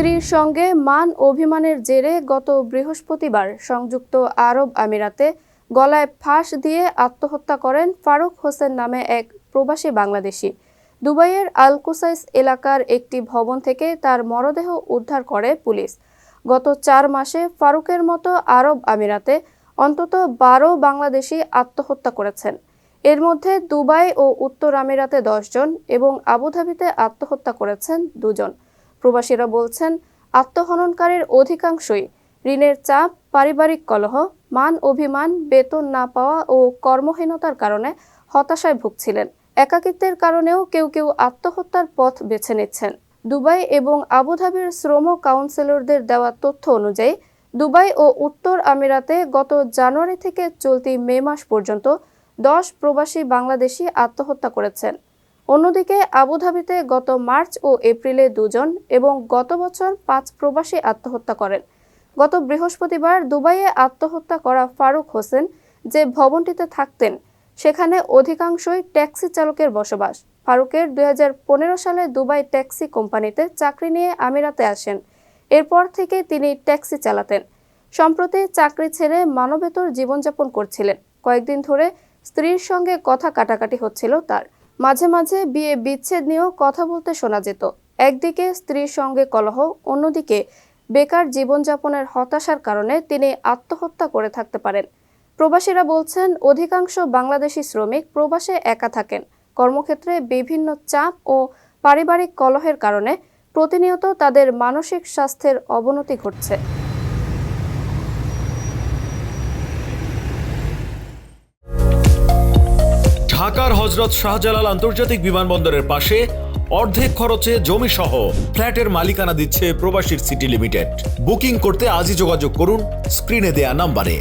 স্ত্রীর সঙ্গে মান অভিমানের জেরে গত বৃহস্পতিবার সংযুক্ত আরব আমিরাতে গলায় ফাঁস দিয়ে আত্মহত্যা করেন ফারুক হোসেন নামে এক প্রবাসী বাংলাদেশি। দুবাইয়ের আল কুসাইস এলাকার একটি ভবন থেকে তার মরদেহ উদ্ধার করে পুলিশ। গত চার মাসে ফারুকের মতো আরব আমিরাতে অন্তত বারো বাংলাদেশি আত্মহত্যা করেছেন। এর মধ্যে দুবাই ও উত্তর আমিরাতে দশজন এবং আবুধাবিতে আত্মহত্যা করেছেন দুজন। প্রবাসীরা বলছেন, আত্মহননকারীর অধিকাংশই ঋণের চাপ, পারিবারিক কলহ, মান অভিমান, বেতন না পাওয়া ও কর্মহীনতার কারণে হতাশায় ভুগছিলেন। একাকিত্বের কারণেও কেউ কেউ আত্মহত্যার পথ বেছে নিচ্ছেন। দুবাই এবং আবুধাবির শ্রম কাউন্সিলরদের দেওয়া তথ্য অনুযায়ী, দুবাই ও উত্তর আমিরাতে গত জানুয়ারি থেকে চলতি মে মাস পর্যন্ত দশ প্রবাসী বাংলাদেশি আত্মহত্যা করেছেন। অন্যদিকে আবুধাবিতে গত মার্চ ও এপ্রিলে দুজন এবং গত বছর পাঁচ প্রবাসী আত্মহত্যা করেন। গত বৃহস্পতিবার দুবাইয়ে আত্মহত্যা করা ফারুক হোসেন যে ভবনটিতে থাকতেন, সেখানে অধিকাংশই ট্যাক্সি চালকের বসবাস। ফারুকের দুই হাজার পনেরো সালে দুবাই ট্যাক্সি কোম্পানিতে চাকরি নিয়ে আমিরাতে আসেন। এরপর থেকে তিনি ট্যাক্সি চালাতেন। সম্প্রতি চাকরি ছেড়ে মানবেতর জীবনযাপন করছিলেন। কয়েকদিন ধরে স্ত্রীর সঙ্গে কথা কাটাকাটি হচ্ছিল তার। মাঝে মাঝে বিয়ে বিচ্ছেদ নিয়েও কথা বলতে শোনা যেত। একদিকে স্ত্রীর সঙ্গে কলহ, অন্যদিকে বেকার জীবনযাপনের হতাশার কারণে তিনি আত্মহত্যা করে থাকতে পারেন। প্রবাসীরা বলছেন, অধিকাংশ বাংলাদেশি শ্রমিক প্রবাসে একা থাকেন। কর্মক্ষেত্রে বিভিন্ন চাপ ও পারিবারিক কলহের কারণে প্রতিনিয়ত তাদের মানসিক স্বাস্থ্যের অবনতি ঘটছে। ঢাকার হজরত শাহজালাল আন্তর্জাতিক বিমানবন্দরের পাশে অর্ধেক খরচে জমি সহ ফ্ল্যাটের মালিকানা দিচ্ছে প্রবাসীর সিটি লিমিটেড। বুকিং করতে আজই যোগাযোগ করুন, স্ক্রিনে দেয়া নাম্বারে।